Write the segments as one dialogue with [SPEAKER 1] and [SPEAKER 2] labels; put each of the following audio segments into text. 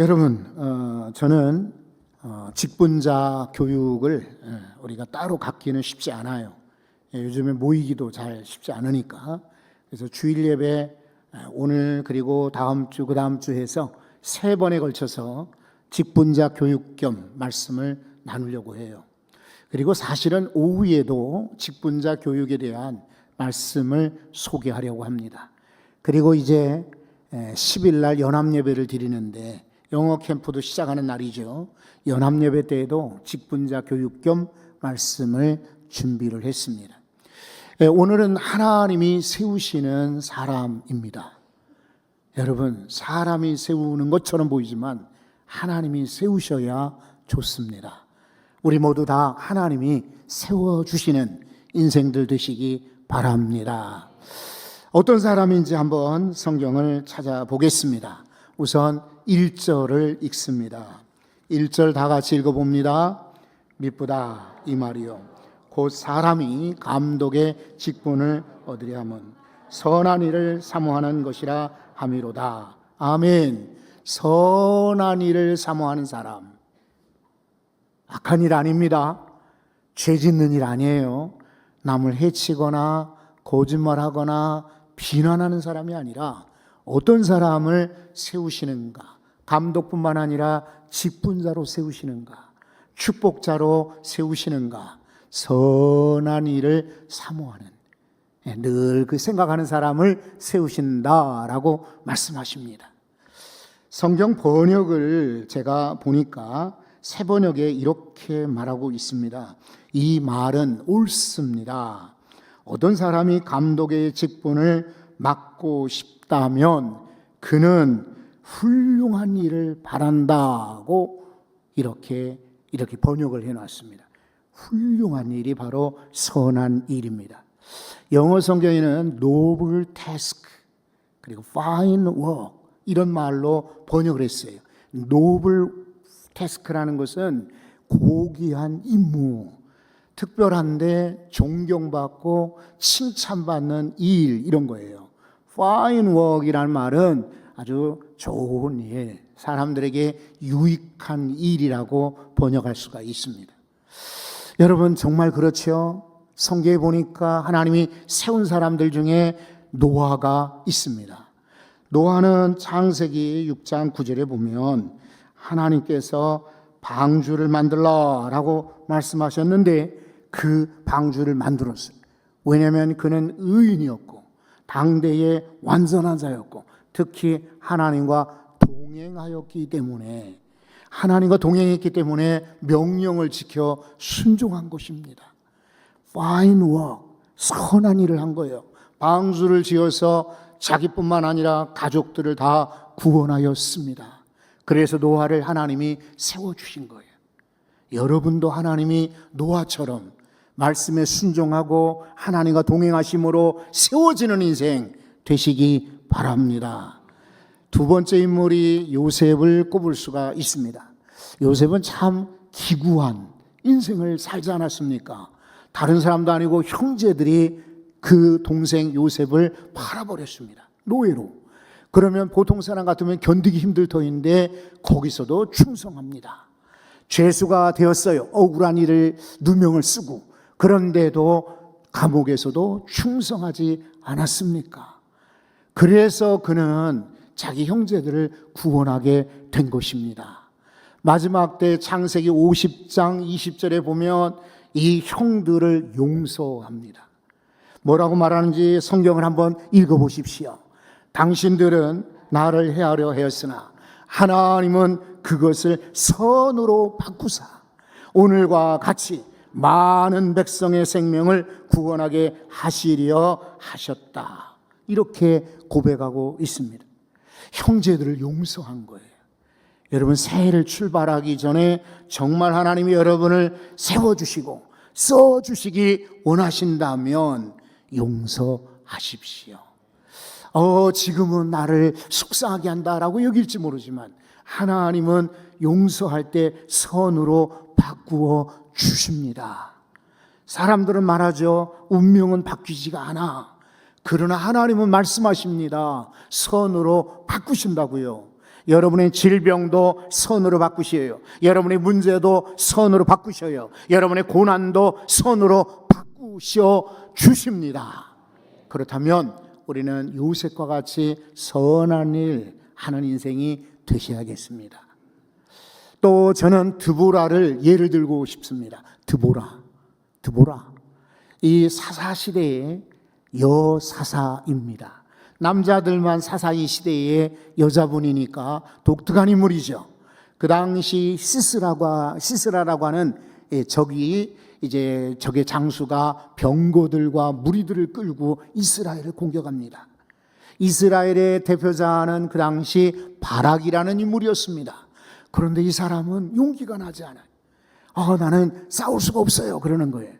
[SPEAKER 1] 여러분, 어, 저는 어, 직분자 교육을 예, 우리가 따로 갖기는 쉽지 않아요. 예, 요즘에 모이기도 잘 쉽지 않으니까. 그래서 주일 예배 예, 오늘 그리고 다음 주, 그 다음 주 해서 세 번에 걸쳐서 직분자 교육 겸 말씀을 나누려고 해요. 그리고 사실은 오후에도 직분자 교육에 대한 말씀을 소개하려고 합니다. 그리고 이제 10일 날 연합 예배를 드리는데 영어 캠프도 시작하는 날이죠. 연합 예배 때에도 직분자 교육 겸 말씀을 준비를 했습니다. 예, 오늘은 하나님이 세우시는 사람입니다. 여러분, 사람이 세우는 것처럼 보이지만 하나님이 세우셔야 좋습니다. 우리 모두 다 하나님이 세워주시는 인생들 되시기 바랍니다. 어떤 사람인지 한번 성경을 찾아보겠습니다. 우선 1절을 읽습니다. 1절 다 같이 읽어봅니다. 미쁘다 이 말이요. 곧 사람이 감독의 직분을 얻으려 함은 선한 일을 사모하는 것이라 함이로다. 아멘. 선한 일을 사모하는 사람. 악한 일 아닙니다. 죄 짓는 일 아니에요. 남을 해치거나 거짓말하거나 비난하는 사람이 아니라 어떤 사람을 세우시는가? 감독뿐만 아니라 직분자로 세우시는가? 축복자로 세우시는가? 선한 일을 사모하는 예, 늘그 생각하는 사람을 세우신다라고 말씀하십니다. 성경 번역을 제가 보니까 새 번역에 이렇게 말하고 있습니다. 이 말은 옳습니다. 어떤 사람이 감독의 직분을 맡고 싶다면 그는 훌륭한 일을 바란다고 이렇게 이렇게 번역을 해 놨습니다. 훌륭한 일이 바로 선한 일입니다. 영어 성경에는 noble 그리고 fine 이런 말로 번역을 했어요. noble task라는 것은 고귀한 임무, 특별한데 존경받고 칭찬받는 일 이런 거예요. fine work이라는 말은 아주 좋은 일, 사람들에게 유익한 일이라고 번역할 수가 있습니다. 여러분 정말 그렇죠? 성경에 보니까 하나님이 세운 사람들 중에 노아가 있습니다. 노아는 창세기 6장 9절에 보면 하나님께서 방주를 만들라라고 말씀하셨는데 그 방주를 만들었어요. 왜냐하면 그는 의인이었고 당대의 완전한 자였고 특히 하나님과 동행하였기 때문에 하나님과 동행했기 때문에 명령을 지켜 순종한 것입니다. fine work, 선한 일을 한 거예요. 방주를 지어서 자기뿐만 아니라 가족들을 다 구원하였습니다. 그래서 노아를 하나님이 세워주신 거예요. 여러분도 하나님이 노아처럼 말씀에 순종하고 하나님과 동행하심으로 세워지는 인생 되시기 바랍니다. 두 번째 인물이 요셉을 꼽을 수가 있습니다. 요셉은 참 기구한 인생을 살지 않았습니까? 다른 사람도 아니고 형제들이 그 동생 요셉을 팔아버렸습니다. 노예로. 그러면 보통 사람 같으면 견디기 힘들 터인데 거기서도 충성합니다. 죄수가 되었어요. 억울한 일을 누명을 쓰고 그런데도 감옥에서도 충성하지 않았습니까? 그래서 그는 자기 형제들을 구원하게 된 것입니다. 마지막 때 창세기 50장 20절에 보면 이 형들을 용서합니다. 뭐라고 말하는지 성경을 한번 읽어 보십시오. 당신들은 나를 헤아려 하였으나 하나님은 그것을 선으로 바꾸사 오늘과 같이 많은 백성의 생명을 구원하게 하시려 하셨다. 이렇게 고백하고 있습니다. 형제들을 용서한 거예요. 여러분 새해를 출발하기 전에 정말 하나님이 여러분을 세워주시고 써주시기 원하신다면 용서하십시오. 어, 지금은 나를 속상하게 한다라고 여길지 모르지만 하나님은 용서할 때 선으로 바꾸어 주십니다. 사람들은 말하죠. 운명은 바뀌지가 않아. 그러나 하나님은 말씀하십니다. 선으로 바꾸신다고요. 여러분의 질병도 선으로 바꾸셔요. 여러분의 문제도 선으로 바꾸셔요. 여러분의 고난도 선으로 바꾸셔 주십니다. 그렇다면 우리는 요셉과 같이 선한 일 하는 인생이 되셔야겠습니다. 또 저는 드보라를 예를 들고 싶습니다. 드보라. 드보라. 이 사사 시대의 여사사입니다. 남자들만 사사이 시대의 여자분이니까 독특한 인물이죠. 그 당시 시스라고 시스라라고 하는 예, 적이 이제 적의 장수가 병거들과 무리들을 끌고 이스라엘을 공격합니다. 이스라엘의 대표자는 그 당시 바락이라는 인물이었습니다. 그런데 이 사람은 용기가 나지 않아요. 아, 나는 싸울 수가 없어요. 그러는 거예요.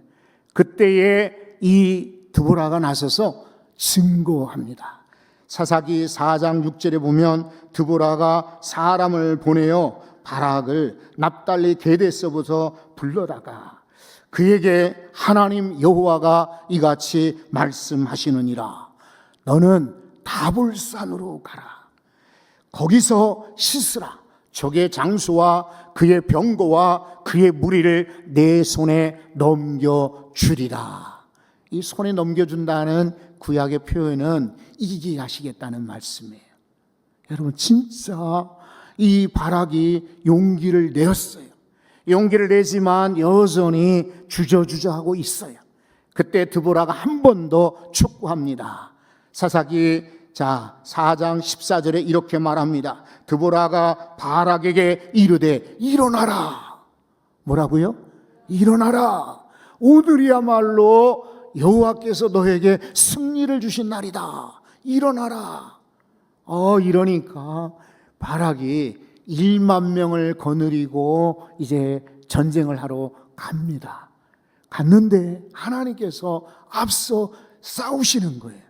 [SPEAKER 1] 그때에 이 드보라가 나서서 증거합니다. 사사기 4장 6절에 보면 드보라가 사람을 보내어 바락을 납달리 게데서부터 불러다가 그에게 하나님 여호와가 이같이 말씀하시느니라. 너는 다볼산으로 가라. 거기서 씻으라. 적의 장수와 그의 병거와 그의 무리를 내 손에 넘겨 주리라 이 손에 넘겨준다는 구약의 표현은 이기게 하시겠다는 말씀이에요. 여러분, 진짜 이 바락이 용기를 내었어요. 용기를 내지만 여전히 주저주저하고 있어요. 그때 드보라가 한 번 더 촉구합니다. 사사기 자 4장 14절에 이렇게 말합니다. 드보라가 바락에게 이르되 일어나라. 뭐라고요? 일어나라. 오늘이야말로 여호와께서 너에게 승리를 주신 날이다. 일어나라. 어 이러니까 바락이 1만 명을 거느리고 이제 전쟁을 하러 갑니다. 갔는데 하나님께서 앞서 싸우시는 거예요.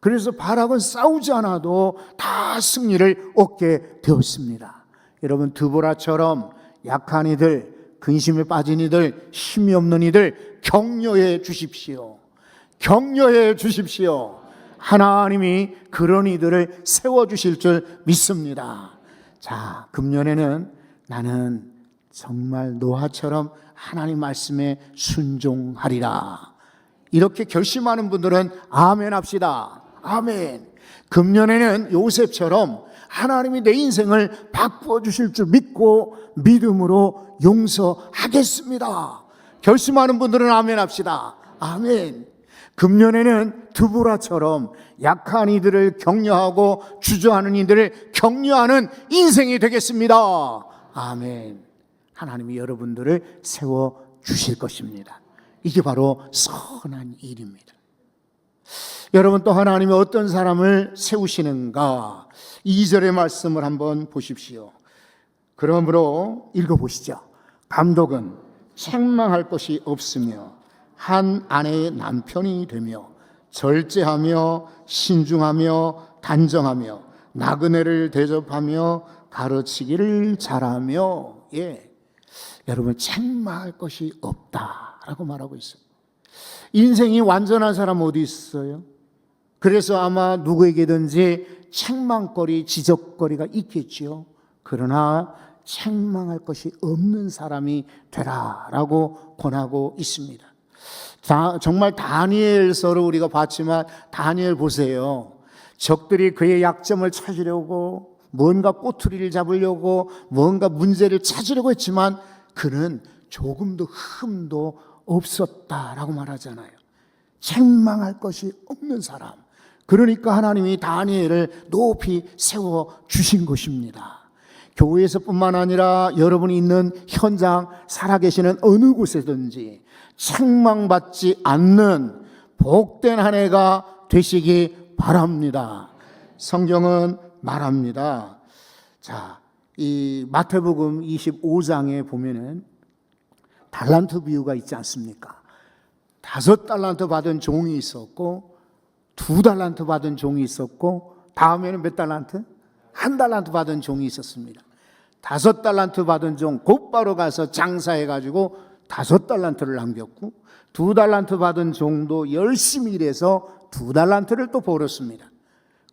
[SPEAKER 1] 그래서 바락은 싸우지 않아도 다 승리를 얻게 되었습니다. 여러분 드보라처럼 약한 이들, 근심에 빠진 이들, 힘이 없는 이들 격려해 주십시오. 격려해 주십시오. 하나님이 그런 이들을 세워 주실 줄 믿습니다. 자, 금년에는 나는 정말 노아처럼 하나님 말씀에 순종하리라. 이렇게 결심하는 분들은 아멘 합시다. 아멘. 금년에는 요셉처럼 하나님이 내 인생을 바꾸어 주실 줄 믿고 믿음으로 용서하겠습니다. 결심하는 분들은 아멘 합시다. 아멘. 금년에는 드보라처럼 약한 이들을 격려하고 주저하는 이들을 격려하는 인생이 되겠습니다. 아멘. 하나님이 여러분들을 세워 주실 것입니다. 이게 바로 선한 일입니다. 여러분 또 하나님이 어떤 사람을 세우시는가? 2절의 말씀을 한번 보십시오. 그러므로 읽어보시죠. 감독은 책망할 것이 없으며 한 아내의 남편이 되며 절제하며 신중하며 단정하며 나그네를 대접하며 가르치기를 잘하며 예. 여러분 책망할 것이 없다라고 말하고 있어요. 인생이 완전한 사람 어디 있어요? 그래서 아마 누구에게든지 책망거리, 지적거리가 있겠지요. 그러나 책망할 것이 없는 사람이 되라라고 권하고 있습니다. 다, 정말 다니엘서를 우리가 봤지만 다니엘 보세요. 적들이 그의 약점을 찾으려고 뭔가 꼬투리를 잡으려고 뭔가 문제를 찾으려고 했지만 그는 조금도 흠도 없었다라고 말하잖아요. 책망할 것이 없는 사람. 그러니까 하나님이 다니엘을 높이 세워 주신 것입니다. 교회에서뿐만 아니라 여러분이 있는 현장 살아계시는 어느 곳에든지 책망받지 않는 복된 한 해가 되시기 바랍니다. 성경은 말합니다. 자, 이 마태복음 25장에 보면은 달란트 비유가 있지 않습니까? 다섯 달란트 받은 종이 있었고 두 달란트 받은 종이 있었고 다음에는 몇 달란트? 한 달란트 받은 종이 있었습니다. 다섯 달란트 받은 종 곧바로 가서 장사해 가지고 다섯 달란트를 남겼고 두 달란트 받은 종도 열심히 일해서 두 달란트를 또 벌었습니다.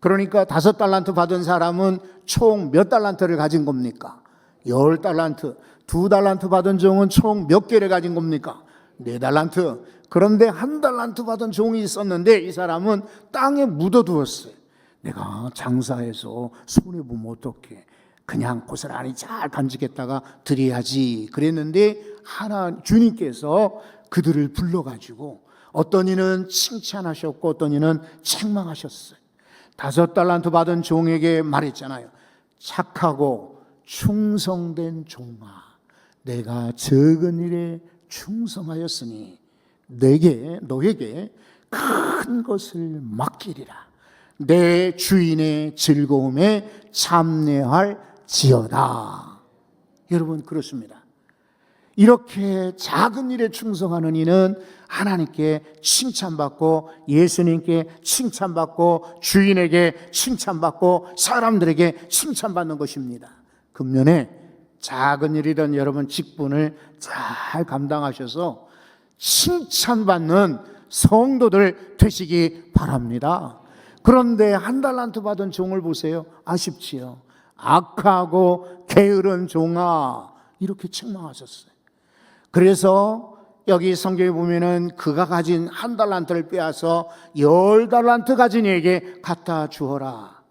[SPEAKER 1] 그러니까 다섯 달란트 받은 사람은 총 몇 달란트를 가진 겁니까? 열 달란트. 두 달란트 받은 종은 총 몇 개를 가진 겁니까? 네 달란트. 그런데 한 달란트 받은 종이 있었는데 이 사람은 땅에 묻어두었어요. 내가 장사해서 손해 보면 어떡해. 그냥 고스란히 잘 간직했다가 드려야지. 그랬는데 하나 주님께서 그들을 불러가지고 어떤 이는 칭찬하셨고 어떤 이는 책망하셨어요. 다섯 달란트 받은 종에게 말했잖아요. 착하고 충성된 종아, 내가 적은 일에 충성하였으니 내게 너에게 큰 것을 맡기리라. 내 주인의 즐거움에 참여할 지어다. 여러분 그렇습니다. 이렇게 작은 일에 충성하는 이는 하나님께 칭찬받고 예수님께 칭찬받고 주인에게 칭찬받고 사람들에게 칭찬받는 것입니다. 금년에 작은 일이든 여러분 직분을 잘 감당하셔서 칭찬받는 성도들 되시기 바랍니다. 그런데 한 달란트 받은 종을 보세요. 아쉽지요. 악하고 게으른 종아 이렇게 책망하셨어요. 그래서 여기 성경에 보면은 그가 가진 한 달란트를 빼앗아 열 달란트 가진 이에게 갖다 주어라.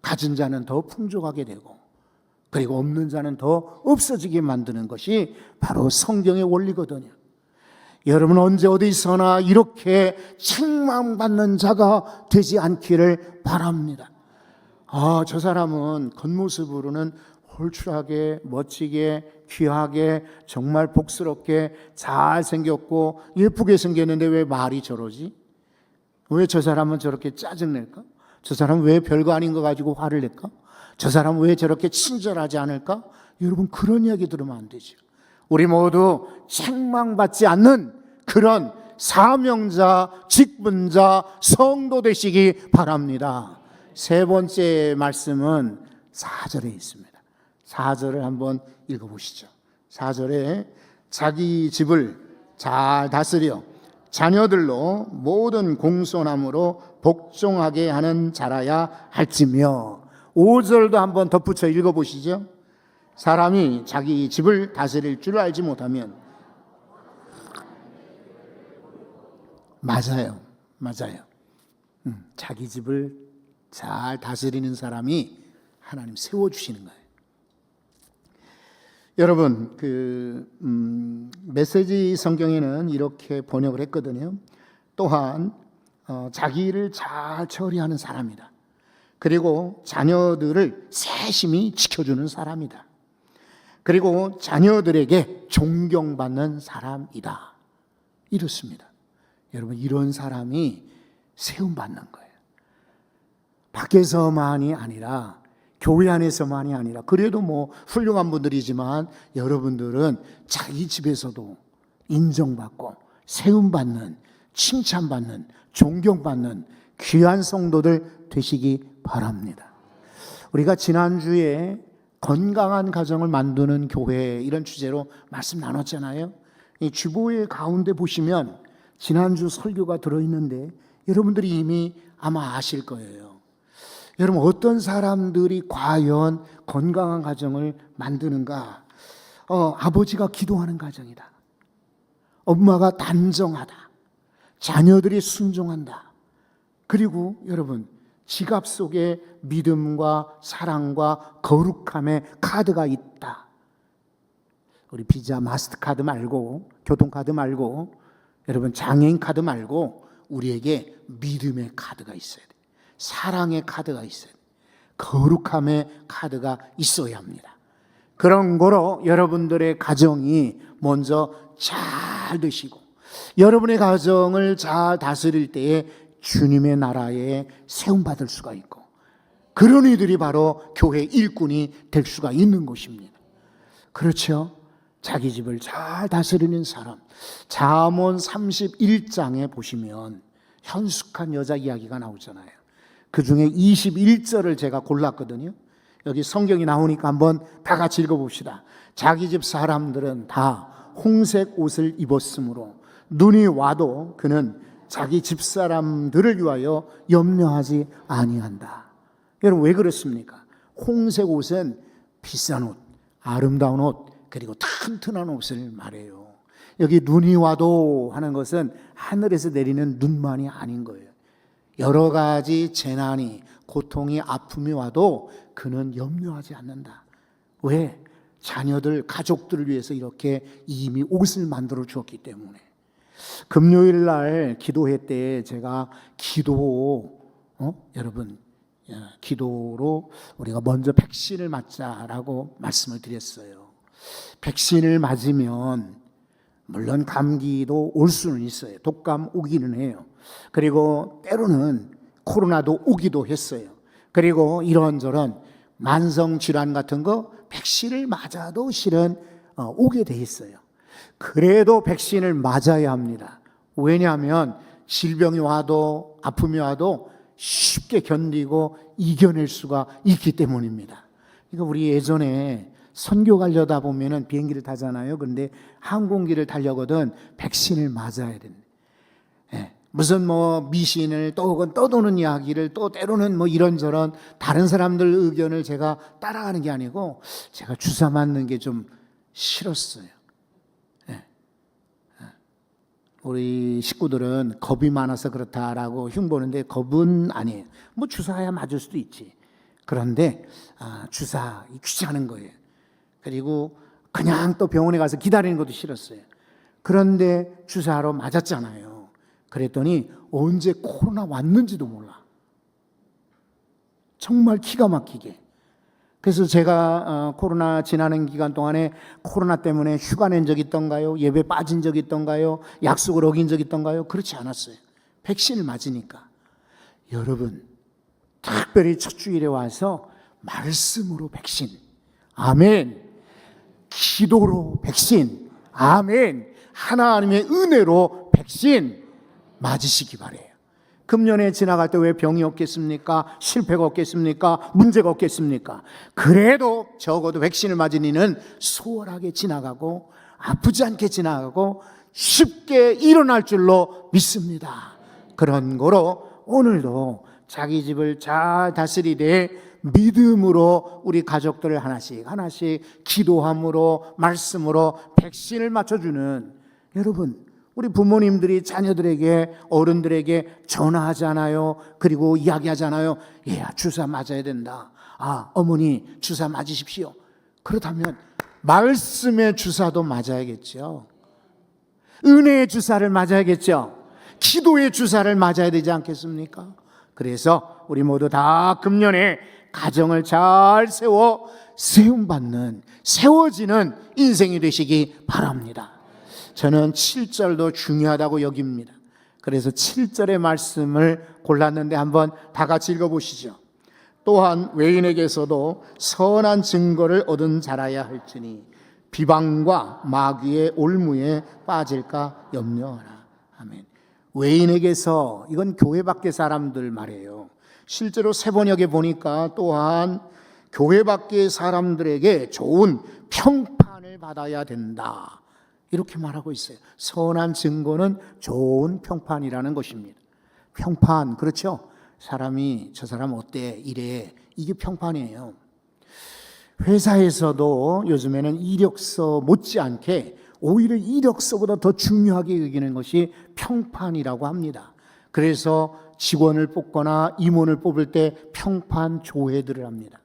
[SPEAKER 1] 가진 자는 더 풍족하게 되고 그리고 없는 자는 더 없어지게 만드는 것이 바로 성경의 원리거든요. 여러분 언제 어디서나 이렇게 책망받는 자가 되지 않기를 바랍니다. 아, 저 사람은 겉모습으로는 홀출하게, 멋지게, 귀하게, 정말 복스럽게 잘생겼고 예쁘게 생겼는데 왜 말이 저러지? 왜 저 사람은 저렇게 짜증낼까? 저 사람은 왜 별거 아닌 거 가지고 화를 낼까? 저 사람은 왜 저렇게 친절하지 않을까? 여러분 그런 이야기 들으면 안 되죠. 우리 모두 책망받지 않는 그런 사명자, 직분자, 성도 되시기 바랍니다. 세 번째 말씀은 4절에 있습니다. 4절을 한번 읽어보시죠. 4절에 자기 집을 잘 다스려 자녀들로 모든 공손함으로 복종하게 하는 자라야 할지며 5절도 한번 덧붙여 읽어보시죠. 사람이 자기 집을 다스릴 줄 알지 못하면 맞아요. 맞아요. 음, 자기 집을 잘 다스리는 사람이 하나님 세워 주시는 거예요. 여러분, 그, 음, 메시지 성경에는 이렇게 번역을 했거든요. 또한, 어, 자기 일을 잘 처리하는 사람이다. 그리고 자녀들을 세심히 지켜주는 사람이다. 그리고 자녀들에게 존경받는 사람이다. 이렇습니다. 여러분, 이런 사람이 세움 받는 거예요. 밖에서만이 아니라 교회 안에서만이 아니라 그래도 뭐 훌륭한 분들이지만 여러분들은 자기 집에서도 인정받고 세움받는 칭찬받는 존경받는 귀한 성도들 되시기 바랍니다. 우리가 지난주에 건강한 가정을 만드는 교회 이런 주제로 말씀 나눴잖아요. 이 주보의 가운데 보시면 지난주 설교가 들어있는데 여러분들이 이미 아마 아실 거예요. 여러분 어떤 사람들이 과연 건강한 가정을 만드는가? 어, 아버지가 기도하는 가정이다. 엄마가 단정하다. 자녀들이 순종한다. 그리고 여러분 지갑 속에 믿음과 사랑과 거룩함의 카드가 있다. 우리 비자 마스터카드 말고 교통카드 말고 여러분 장애인 카드 말고 우리에게 믿음의 카드가 있어야 돼. 사랑의 카드가 있어야 돼. 거룩함의 카드가 있어야 합니다. 그런 거로 여러분들의 가정이 먼저 잘 되시고 여러분의 가정을 잘 다스릴 때에 주님의 나라에 세움받을 수가 있고 그런 이들이 바로 교회 일꾼이 될 수가 있는 것입니다. 그렇죠? 자기 집을 잘 다스리는 사람. 잠언 31장에 보시면 현숙한 여자 이야기가 나오잖아요. 그 중에 21절을 제가 골랐거든요. 여기 성경이 나오니까 한번 다 같이 읽어봅시다. 자기 집 사람들은 다 홍색 옷을 입었으므로 눈이 와도 그는 자기 집 사람들을 위하여 염려하지 아니한다. 여러분 왜 그렇습니까? 홍색 옷은 비싼 옷, 아름다운 옷, 그리고 튼튼한 옷을 말해요. 여기 눈이 와도 하는 것은 하늘에서 내리는 눈만이 아닌 거예요. 여러 가지 재난이, 고통이, 아픔이 와도 그는 염려하지 않는다. 왜? 자녀들, 가족들을 위해서 이렇게 이미 옷을 만들어 주었기 때문에. 금요일 날 기도회 때 제가 기도, 어? 여러분, 야, 기도로 우리가 먼저 백신을 맞자라고 말씀을 드렸어요. 백신을 맞으면 물론 감기도 올 수는 있어요. 독감 오기는 해요. 그리고 때로는 코로나도 오기도 했어요. 그리고 이런저런 만성 질환 같은 거 백신을 맞아도 실은 어, 오게 돼 있어요. 그래도 백신을 맞아야 합니다. 왜냐하면 질병이 와도 아픔이 와도 쉽게 견디고 이겨낼 수가 있기 때문입니다. 그러니까 우리 예전에 선교 가려다 보면은 비행기를 타잖아요. 근데 항공기를 타려거든 백신을 맞아야 된다. 예, 무슨 뭐 미신을 또 혹은 떠도는 이야기를 또 때로는 뭐 이런저런 다른 사람들 의견을 제가 따라가는 게 아니고 제가 주사 맞는 게 좀 싫었어요. 예. 예. 우리 식구들은 겁이 많아서 그렇다라고 흉보는데 겁은 아니에요. 뭐 주사야 맞을 수도 있지. 그런데 아, 주사 귀찮은 거예요. 그리고 그냥 또 병원에 가서 기다리는 것도 싫었어요. 그런데 주사로 맞았잖아요. 그랬더니 언제 코로나 왔는지도 몰라. 정말 기가 막히게. 그래서 제가 어, 코로나 지나는 기간 동안에 코로나 때문에 휴가 낸 적 있던가요? 예배 빠진 적 있던가요? 약속을 어긴 적 있던가요? 그렇지 않았어요. 백신을 맞으니까. 여러분, 특별히 첫 주일에 와서 말씀으로 백신. 아멘. 기도로 백신. 아멘. 하나님의 은혜로 백신 맞으시기 바래요. 금년에 지나갈 때 왜 병이 없겠습니까? 실패가 없겠습니까? 문제가 없겠습니까? 그래도 적어도 백신을 맞은 이는 수월하게 지나가고 아프지 않게 지나가고 쉽게 일어날 줄로 믿습니다. 그런 거로 오늘도 자기 집을 잘 다스리되 믿음으로 우리 가족들을 하나씩 하나씩 기도함으로 말씀으로 백신을 맞춰주는 여러분 우리 부모님들이 자녀들에게 어른들에게 전화하잖아요. 그리고 이야기하잖아요. 얘야 주사 맞아야 된다. 아 어머니 주사 맞으십시오. 그렇다면 말씀의 주사도 맞아야겠죠. 은혜의 주사를 맞아야겠죠. 기도의 주사를 맞아야 되지 않겠습니까? 그래서 우리 모두 다 금년에 가정을 잘 세워 세움받는 세워지는 인생이 되시기 바랍니다. 저는 7절도 중요하다고 여깁니다. 그래서 7절의 말씀을 골랐는데 한번 다 같이 읽어보시죠. 또한 외인에게서도 선한 증거를 얻은 자라야 할지니 비방과 마귀의 올무에 빠질까 염려하라. 아멘. 외인에게서 이건 교회 밖의 사람들 말이에요. 실제로 세번역에 보니까 또한 교회 밖의 사람들에게 좋은 평판을 받아야 된다. 이렇게 말하고 있어요. 선한 증거는 좋은 평판이라는 것입니다. 평판, 그렇죠? 사람이 저 사람 어때? 이래. 이게 평판이에요. 회사에서도 요즘에는 이력서 못지않게 오히려 이력서보다 더 중요하게 여기는 것이 평판이라고 합니다. 그래서 직원을 뽑거나 임원을 뽑을 때 평판 조회들을 합니다.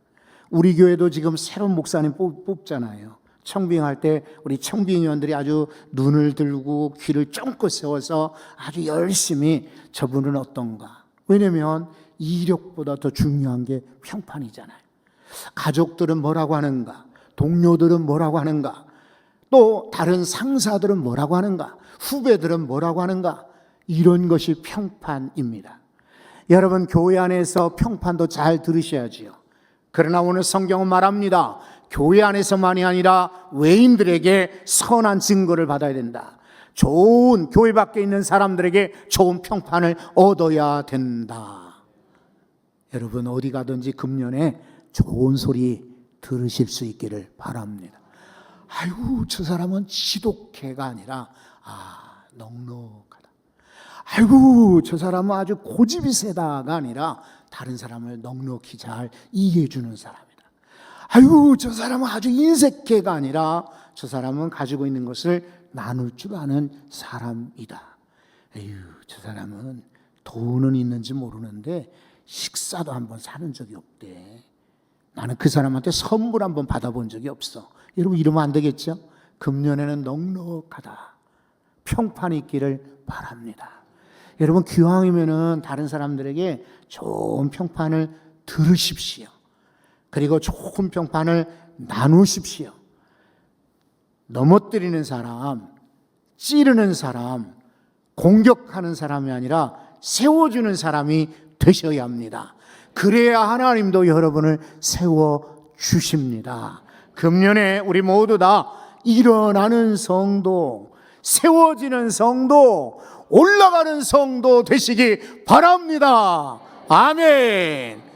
[SPEAKER 1] 우리 교회도 지금 새로운 목사님 뽑, 잖아요 청빙할 때 우리 청빙위원들이 아주 눈을 들고 귀를 쫑긋 세워서 아주 열심히 저분은 어떤가. 왜냐면 이력보다 더 중요한 게 평판이잖아요. 가족들은 뭐라고 하는가? 동료들은 뭐라고 하는가? 또 다른 상사들은 뭐라고 하는가? 후배들은 뭐라고 하는가? 이런 것이 평판입니다. 여러분 교회 안에서 평판도 잘 들으셔야지요. 그러나 오늘 성경은 말합니다. 교회 안에서만이 아니라 외인들에게 선한 증거를 받아야 된다. 좋은 교회 밖에 있는 사람들에게 좋은 평판을 얻어야 된다. 여러분 어디 가든지 금년에 좋은 소리 들으실 수 있기를 바랍니다. 아이고 저 사람은 지독해가 아니라 아 넉넉하다. 아이고 저 사람은 아주 고집이 세다가 아니라 다른 사람을 넉넉히 잘 이해해 주는 사람이다. 아이고 저 사람은 아주 인색해가 아니라 저 사람은 가지고 있는 것을 나눌 줄 아는 사람이다. 에휴 저 사람은 돈은 있는지 모르는데 식사도 한 번 사는 적이 없대. 나는 그 사람한테 선물 한 번 받아본 적이 없어. 여러분 이러면 안 되겠죠? 금년에는 넉넉하다. 평판이 있기를 바랍니다. 여러분 기왕이면은 다른 사람들에게 좋은 평판을 들으십시오. 그리고 좋은 평판을 나누십시오. 넘어뜨리는 사람, 찌르는 사람, 공격하는 사람이 아니라 세워주는 사람이 되셔야 합니다. 그래야 하나님도 여러분을 세워 주십니다. 금년에 우리 모두 다 일어나는 성도, 세워지는 성도, 올라가는 성도 되시기 바랍니다. 아멘.